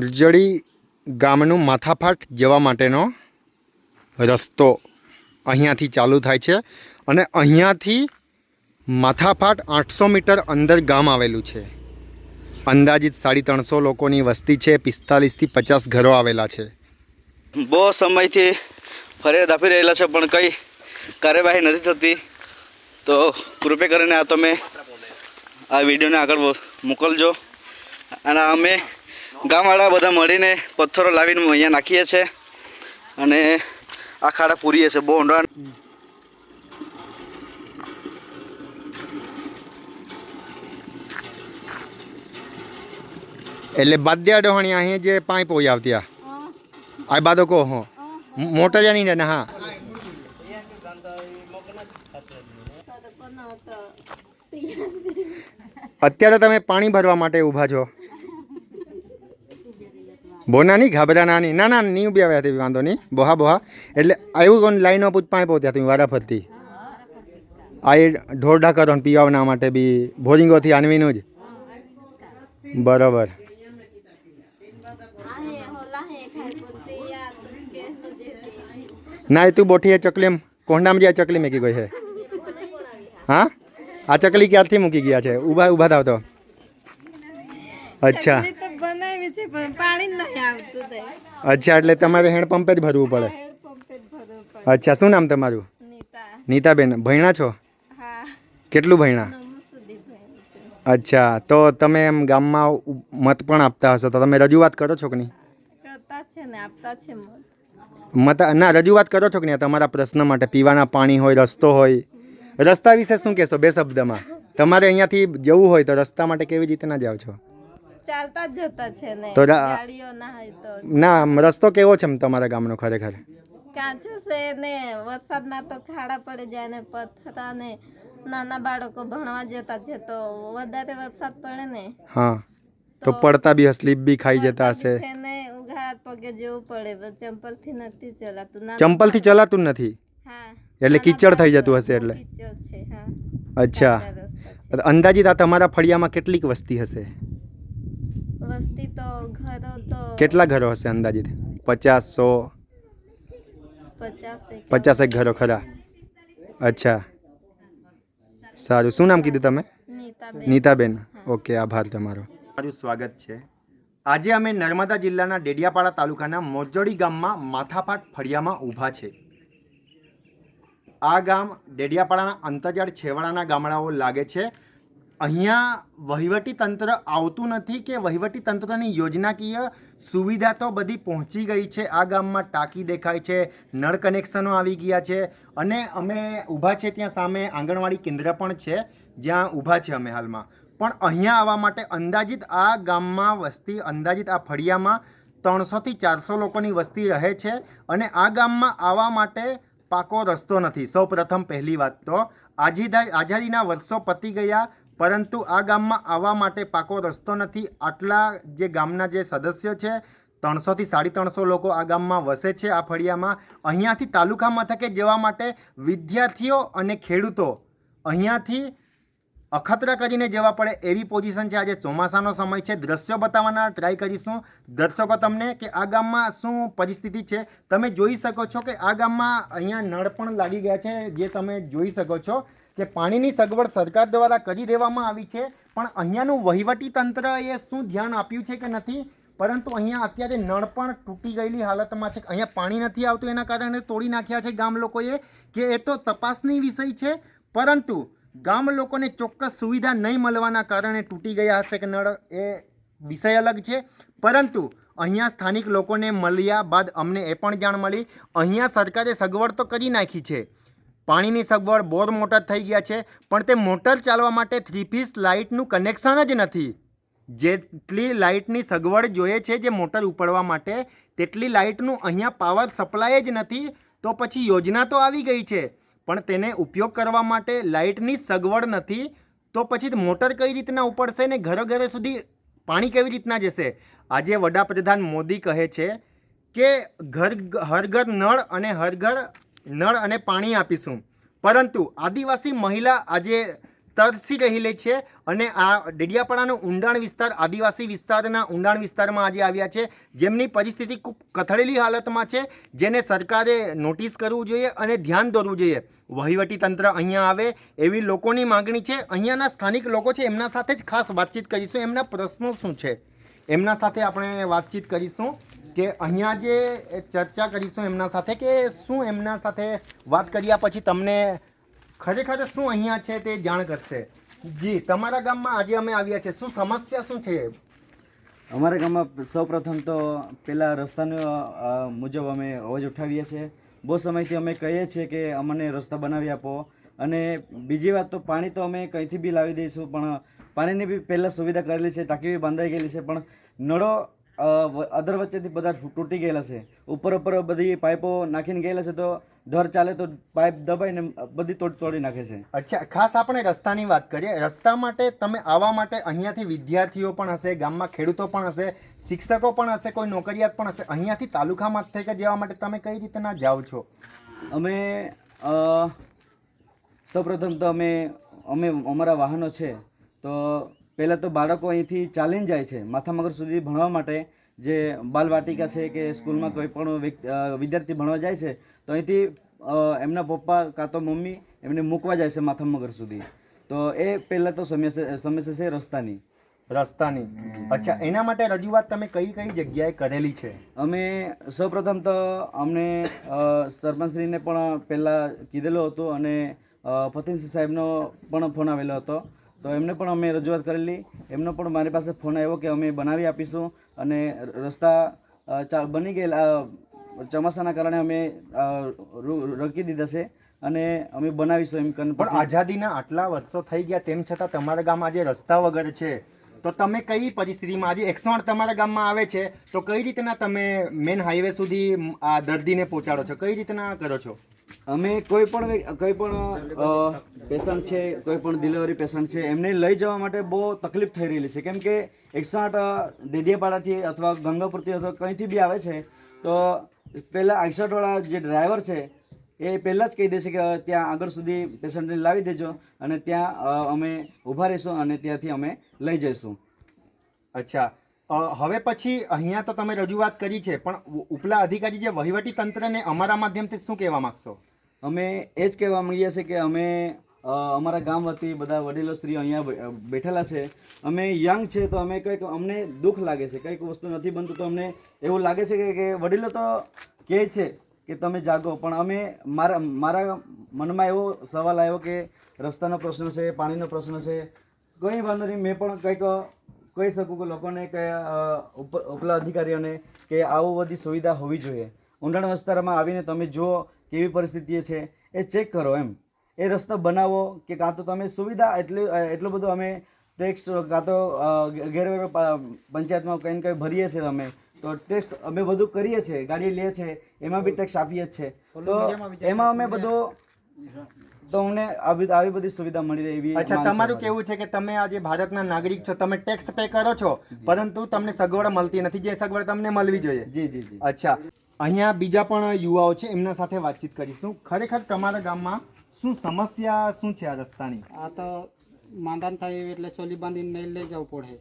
મોરજડી ગામનું માથાફાટ જવા માટેનો રસ્તો અહીંયાથી ચાલુ થાય છે અને અહીંયાથી માથાફાટ આઠસો મીટર અંદર ગામ આવેલું છે. અંદાજિત સાડી ત્રણસો લોકોની વસ્તી છે, પિસ્તાલીસથી પચાસ ઘરો આવેલા છે. બહુ સમયથી ફરિયાદ આપી રહેલા છે, પણ કંઈ કાર્યવાહી નથી થતી. તો કૃપે કરીને આ તમે આ વિડીયોને આગળ મોકલજો. અને અમે ગામવાળા બધા મળીને પથ્થરો લાવીને અહીંયા નાખીએ છીએ અને આ ખાડા પૂરીએ છીએ, બહુ ઊંડા એટલે બાદ્યા ડોહણી અહીં જે પાઇપ હોય આવતી આ. બાદો કહો, હો. મોટા જાની ને, હા. અત્યારે તમે પાણી ભરવા માટે ઊભા છો. બોના નહીં ઘાબરા નહીં ના ના નહીં ઊભી આવ્યા હતી વાંધો નહીં બોહા બોહા એટલે આવ્યું કોણ લાઈનો પૂછ પાઇપ હોતી હતી વારા ફરતી આ એ ઢોરઢા કરો ને પીવાના માટે બી બોરિંગોથી આનવીનું જ બરાબર ના એ તું બોઠી એ ચકલી એમ કોંડામાં જે આ ચકલી મૂકી ગઈ છે હા આ ચકલી ક્યારથી મૂકી ગયા છે ઊભા ઊભા થાવ તો અચ્છા છે પણ પાણી નહીં આવતું અચ્છા એટલે તમારે હેન્ડપંપે જ ભરવું પડે? અચ્છા શું નામ તમારું? નીતાબેન. ભણ્યા છો? કેટલું ભણ્યા અચ્છા તો તમે એમ ગામમાં મત પણ આપતા હશો તો તમે રજૂઆત કરો છો કે નહીં? કરતા ને મત. મત ના રજૂઆત કરો છો કે નહીં? તમારા પ્રશ્ન માટે પીવાના પાણી હોય રસ્તો હોય. રસ્તા વિશે શું કહેશો બે શબ્દમાં? તમારે અહીંયાથી જવું હોય તો રસ્તા માટે કેવી રીતે ના જાઓ છો? ચાલતા જ જતા છે ને તો ગાડીઓ ના હોય તો. ના રસ્તો કેવો છે તમારા ગામનો ખરેખર? કાચું છે ને વરસાદમાં તો ખાડા પડી જાય ને પથરા ને નાના બાળકો ભણવા જતા છે તો વધારે વરસાદ પડે ને. હા તો પડતા બી સ્લીપ બી ખાઈ જતા હશે. છે ને ઉઘાડા પગે જેવું પડે ચંપલથી નથી ચલાતું. ચંપલથી ચલાતું નથી? હા એટલે કીચડ થઈ જતું હશે એટલે? કીચડ છે હા. અચ્છા. અંદાજિત આ તમારા ફળિયામાં કેટલીક વસ્તી હશે? કેટલા ઘરો હશે અંદાજિત? પચાસ? સો પચાસ એક પચાસેક ઘરો ખરા. અચ્છા. સારું. શું નામ કીધું તમે? નીતાબેન. નીતાબેન. ઓકે આભાર તમારો. મારું સ્વાગત છે. આજે અમે નર્મદા જિલ્લાના ડેડિયાપાડા તાલુકાના મોરજોડી ગામમાં માથાપાટ ફળિયામાં ઊભા છે. આ ગામ ડેડિયાપાડાના અંતરજાળ છેવાડાના ગામડાઓ લાગે છે. અહીંયા વહીવટી તંત્ર આવતું નથી કે વહીવટી તંત્રની યોજનાકીય સુવિધા તો બધી પહોંચી ગઈ છે. આ ગામમાં ટાંકી દેખાય છે, નળ કનેક્શનો આવી ગયા છે અને અમે ઊભા છે ત્યાં સામે આંગણવાડી કેન્દ્ર પણ છે, જ્યાં ઊભા છે અમે હાલમાં. પણ અહીંયા આવવા માટે અંદાજિત આ ગામમાં વસ્તી, અંદાજિત આ ફળિયામાં ત્રણસોથી ચારસો લોકોની વસ્તી રહે છે અને આ ગામમાં આવવા માટે પાકો રસ્તો નથી. સૌ પ્રથમ પહેલી વાત તો આજીદા, આઝાદીના વર્ષો પતી ગયા પરંતુ આ ગામમાં આવવા માટે પાકો રસ્તો નથી. આટલા જે ગામના જે સદસ્ય છે, ત્રણસોથી સાડી ત્રણસો લોકો આ ગામમાં વસે છે આ ફળિયામાં. અહીંયાથી તાલુકા મથકે જવા માટે વિદ્યાર્થીઓ અને ખેડૂતો અહીંયાથી અખતરા કરીને જવા પડે એવી પોઝિશન છે. આજે ચોમાસાનો સમય છે. દ્રશ્યો બતાવવાના ટ્રાય કરીશું. દર્શકો તમને કે આ ગામમાં શું પરિસ્થિતિ છે. તમે જોઈ શકો છો કે આ ગામમાં અહીંયા નળ પણ લાગી ગયા છે, જે તમે જોઈ શકો છો. કે પાણીની સગવડ સરકાર દ્વારા કરી દેવામાં આવી છે, પણ અહીંયાનું વહીવટી તંત્ર એ શું ધ્યાન આપ્યું છે કે નથી? પરંતુ અહીંયા અત્યારે નળ પણ તૂટી ગયેલી હાલતમાં છે. અહીંયા પાણી નથી આવતું, એના કારણે તોડી નાખ્યા છે ગામ લોકોએ, કે એ તો તપાસની વિષય છે, પરંતુ ગામ લોકોને ચોક્કસ સુવિધા નહીં મળવાના કારણે તૂટી ગયા હશે કે નળ, એ વિષય અલગ છે. પરંતુ અહીંયા સ્થાનિક લોકોને મળ્યા બાદ અમને એ પણ જાણ મળી. અહીંયા સરકારે સગવડ તો કરી નાખી છે પાણીની સગવડ બોર મોટર થઈ ગયા છે, પણ તે મોટર ચાલવા માટે થ્રી પીસ લાઇટનું કનેક્શન જ નથી. જેટલી લાઇટની સગવડ જોઈએ છે જે મોટર ઉપાડવા માટે, તેટલી લાઇટનું અહીંયા પાવર સપ્લાય જ નથી, તો પછી યોજના તો આવી ગઈ છે, પણ તેને ઉપયોગ કરવા માટે લાઇટની સગવડ નથી, તો પછી મોટર કઈ રીતના ઉપડશે ને ઘરે ઘરે સુધી પાણી કેવી રીતના જશે? આજે વડાપ્રધાન મોદી કહે છે કે ઘર હર ઘર નળ અને હર ઘર નળ અને પાણી આપીશું. પરંતુ આદિવાસી મહિલા આજે તરસી રહેલી છે અને આ ડેડિયાપાડાનો ઊંડાણ વિસ્તાર આદિવાસી વિસ્તારના ઊંડાણ વિસ્તારમાં આજે આવ્યા છે. જેમની પરિસ્થિતિ ખૂબ કથળેલી હાલતમાં છે, જેને સરકારે નોટિસ કરવું જોઈએ અને ધ્યાન દોરવું જોઈએ. વહીવટી તંત્ર અહીંયા આવે એવી લોકોની માગણી છે. અહીંયાના સ્થાનિક લોકો છે, એમના સાથે જ ખાસ વાતચીત કરીશું. એમના પ્રશ્નો શું છે? એમના સાથે આપણે વાતચીત કરીશું. કે અહીંયા જે ચર્ચા કરીશું એમના સાથે કે શું એમના સાથે વાત કર્યા પછી તમને ખરેખર શું અહીંયા છે તે જાણ કરશે? જી, તમારા ગામમાં આજે અમે આવ્યા છે શું સમસ્યા શું છે? અમારા ગામમાં સૌપ્રથમ તો પેલા રસ્તાનો મુજબ અમે અવાજ ઉઠાવીએ છીએ. બહુ સમયથી અમે કહીએ છીએ કે અમને રસ્તા બનાવી આપો. અને બીજી વાત તો પાણી તો અમે કંઈથી બી લાવી દઈશું, પણ પાણીની બી પહેલાં સુવિધા કરેલી છે, ટાંકી બી બંધાઈ ગયેલી છે, પણ નળો અધર વચ્ચેથી બધા તૂટી ગયેલા છે. ઉપર ઉપર બધી પાઇપો નાખીને ગયેલા છે તો ઢર ચાલે તો પાઇપ દબાઈને બધી તોડ તોડી નાખે છે. અચ્છા ખાસ આપણે રસ્તાની વાત કરીએ. રસ્તા માટે તમે આવવા માટે અહીંયાથી વિદ્યાર્થીઓ પણ હશે ગામમાં ખેડૂતો પણ હશે શિક્ષકો પણ હશે કોઈ નોકરિયાત પણ હશે. અહીંયાથી તાલુકા માથે જવા માટે તમે કઈ રીતના જાઓ છો? અમે સૌપ્રથમ તો અમે અમે અમારા વાહનો છે તો પહેલાં તો બાળકો અહીંથી ચાલીને જાય છે માથામગર સુધી ભણવા માટે. જે બાલવાટિકા છે કે સ્કૂલમાં કોઈ પણ વ્યક્તિ વિદ્યાર્થી ભણવા જાય છે તો અહીંથી એમના પપ્પા કાં તો મમ્મી એમને મૂકવા જાય છે માથામગર સુધી. તો એ પહેલાં તો સમસ્યા સમસ્યા છે રસ્તાની. રસ્તાની. અચ્છા એના માટે રજૂઆત તમે કઈ કઈ જગ્યાએ કરેલી છે? અમે સૌપ્રથમ તો અમને સરપંચશ્રીને પણ પહેલાં કીધેલું હતું અને અ, સાહેબનો પણ ફોન આવેલો હતો. તો એમને પણ અમે રજૂઆત કરેલી. એમનો પણ મારી પાસે ફોન આવ્યો કે અમે બનાવી આપીશું અને રસ્તા બની ગયેલા ચોમાસાના કારણે અમે રોકી દીધા છે અને અમે બનાવીશું એમ કન પણ આઝાદીના આટલા વર્ષો થઈ ગયા તેમ છતાં તમારા ગામમાં આજે રસ્તા વગર છે. તો તમે કઈ પરિસ્થિતિમાં આજે એકસો આઠ તમારા ગામમાં આવે છે તો કઈ રીતના તમે મેન હાઈવે સુધી આ દર્દીને પહોંચાડો છો? કઈ રીતના કરો છો? અમે કોઈ પણ કોઈ પણ પેશન્ટ છે, કોઈ પણ ડિલિવરી પેશન્ટ છે, એમને લઈ જવા માટે બહુ તકલીફ થઈ રહેલી છે. કેમ કે એકસો આઠ દેડિયાપાડાથી અથવા ગંગાપુરથી અથવા કંઈથી બી આવે છે, તો પહેલાં એકસાઠવાળા જે ડ્રાઈવર છે, એ પહેલાં જ કહી દેશે કે ત્યાં આગળ સુધી પેશન્ટને લાવી દેજો અને ત્યાં અમે ઊભા રહીશું અને ત્યાંથી અમે લઈ જઈશું. અચ્છા. હવે પછી અહીંયા તો તમે રજૂઆત કરી છે, પણ ઉપલા અધિકારી જે વહીવટી તંત્રને અમારા માધ્યમથી શું કહેવા માંગશો? અમે એ જ કહેવા માંગીએ છીએ કે અમે અમારા ગામ વતી બધા વડીલો શ્રી અહીંયા બેઠેલા છે. અમે યંગ છે તો અમે કંઈક અમને દુઃખ લાગે છે, કંઈક વસ્તુ નથી બનતું તો અમને એવું લાગે છે કે- વડીલો તો કહે છે કે તમે જાગો, પણ અમે મારા મારા મનમાં એવો સવાલ આવ્યો કે રસ્તાનો પ્રશ્ન છે, પાણીનો પ્રશ્ન છે. કંઈ વાંધો નહીં, મેં પણ કંઈક કહી શકું કે લોકોને કે ઉપલા અધિકારીઓને કે આવું બધી સુવિધા હોવી જોઈએ. ઊંડાણ વિસ્તારમાં આવીને તમે જુઓ કેવી પરિસ્થિતિ છે એ ચેક કરો એમ. એ રસ્તો બનાવો કે કાં તો તમે સુવિધા એટલી એટલું બધું અમે ટેક્સ કાં તો પા- પંચાયતમાં કંઈ ને કંઈ ભરીએ છીએ અમે. તો ટેક્સ અમે બધું કરીએ છીએ ગાડી લઈએ છીએ એમાં બી ટેક્સ આપીએ જ છે. તો એમાં અમે બધું તો અમને આવી આવી બધી સુવિધા મળી રહે એવી અચ્છા તમારું કેવું છે કે તમે આજે ભારતના નાગરિક છો તમે ટેક્સ પે કરો છો પરંતુ તમને સગવડ મળતી નથી જે સગવડ તમને મળવી જોઈએ. જી જી જી. અચ્છા અહીંયા બીજા પણ યુવાઓ છે એમના સાથે વાતચીત કરીશું. ખરેખર તમારા ગામમાં શું સમસ્યા શું છે આ રસ્તાની? આ તો માંદાન થાય એટલે સોલી બાંધીને નહીં લઈ જવું પડે.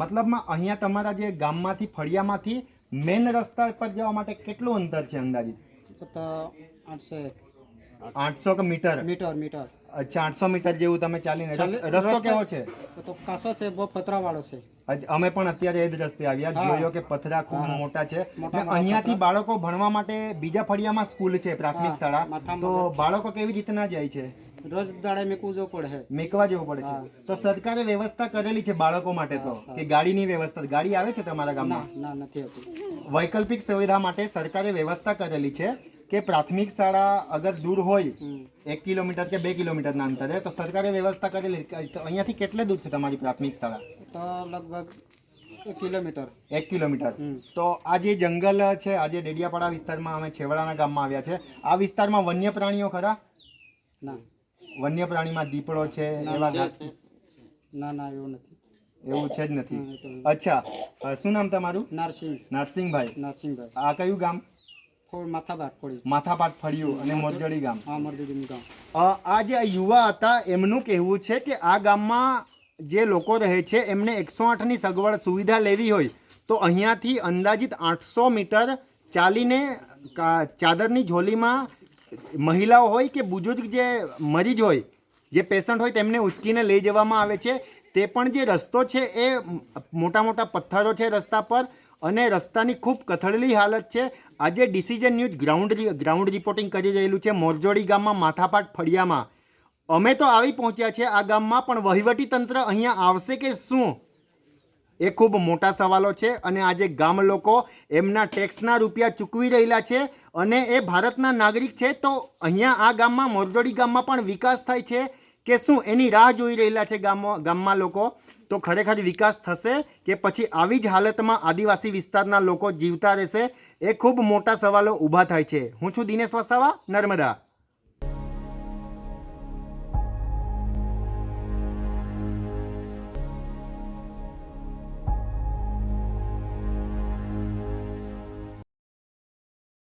મતલબમાં અહીંયા તમારા જે ગામમાંથી ફળિયામાંથી મેન રસ્તા પર જવા માટે કેટલું અંતર છે અંદાજિત? તો આઠસો એક. આઠસો કે મીટર? Metre metre. અચ્છા આઠસો મીટર જેવું તમે ચાલીને ચાલી- રસ્તો કેવો છે? તો કાસો છે બહુ પતરાવાળો છે. અમે પણ અત્યારે એ જ રસ્તે આવ્યા. જોયો કે પથરા ખૂબ મોટા છે. અહીંયાથી બાળકો ભણવા માટે બીજા ફળિયામાં સ્કૂલ છે પ્રાથમિક શાળા. તો બાળકો કેવી રીતના જાય છે? રોજ દાડે મેકવું જવું પડે. મેકવા જવું પડે છે. તો સરકારે વ્યવસ્થા કરેલી છે બાળકો માટે તો? કે ગાડીની વ્યવસ્થા? ગાડી આવે છે તમારા ગામમાં? ના નથી આવતી. વૈકલ્પિક સુવિધા માટે સરકારે વ્યવસ્થા કરેલી છે. કે પ્રાથમિક શાળા અગર દૂર હોય એક કિલોમીટર કે બે કિલોમીટરના અંતરે તો સરકારે વ્યવસ્થા કરેલી અહીંયાથી કેટલે દૂર છે તમારી પ્રાથમિક શાળા? તો લગભગ એક કિલોમીટર. એક કિલોમીટર. તો આ જે જંગલ છે આ જે ડેડિયાપાડા વિસ્તારમાં અમે છેવાડાના ગામમાં આવ્યા છે આ વિસ્તારમાં વન્ય પ્રાણીઓ ખરા? ના. વન્ય પ્રાણીમાં દીપડો છે એવા ના ના એવું નથી. એવું છે જ નથી. અચ્છા શું નામ તમારું? નારસિંહ. નાથસિંહભાઈ નારસિંહભાઈ. આ કયું ગામ? માથાપાટ ફળિયું અને મોરજડી ગામ. આ જે યુવા હતા એમનું કહેવું છે કે આ ગામમાં જે લોકો રહે છે એમને એકસો આઠની સગવડ સુવિધા લેવી હોય તો અહીંયાથી અંદાજિત આઠસો મીટર ચાલીને ચાદરની ઝોલીમાં મહિલાઓ હોય કે બુજુર્ગ જે મરીજ હોય જે પેશન્ટ હોય તેમને ઉચકીને લઈ જવામાં આવે છે. તે પણ જે રસ્તો છે એ મોટા મોટા પથ્થરો છે રસ્તા પર અને રસ્તાની ખૂબ કથળેલી હાલત છે. આજે decision news ground ground reporting કરી રહેલું છે. મોરજોડી ગામમાં માથાપાટ ફળિયામાં. અમે તો આવી પહોંચ્યા છે આ ગામમાં પણ વહીવટી તંત્ર અહીંયા આવશે કે શું? એ ખૂબ મોટા સવાલો છે અને આજે ગામ લોકો એમના ટેક્સના રૂપિયા ચૂકવી રહેલા છે અને એ ભારતના નાગરિક છે તો અહીંયા આ ગામમાં, મોરજોડી ગામમાં પણ વિકાસ થાય છે. કે શું એની રાહ જોઈ રહેલા છે ગામમાં ગામમાં લોકો? તો ખરેખર વિકાસ થશે કે પછી આવી જ હાલતમાં આદિવાસી વિસ્તારના લોકો જીવતા રહેશે? એ ખૂબ મોટા સવાલો ઊભા થાય છે. હું છું દિનેશ વસાવા, નર્મદા.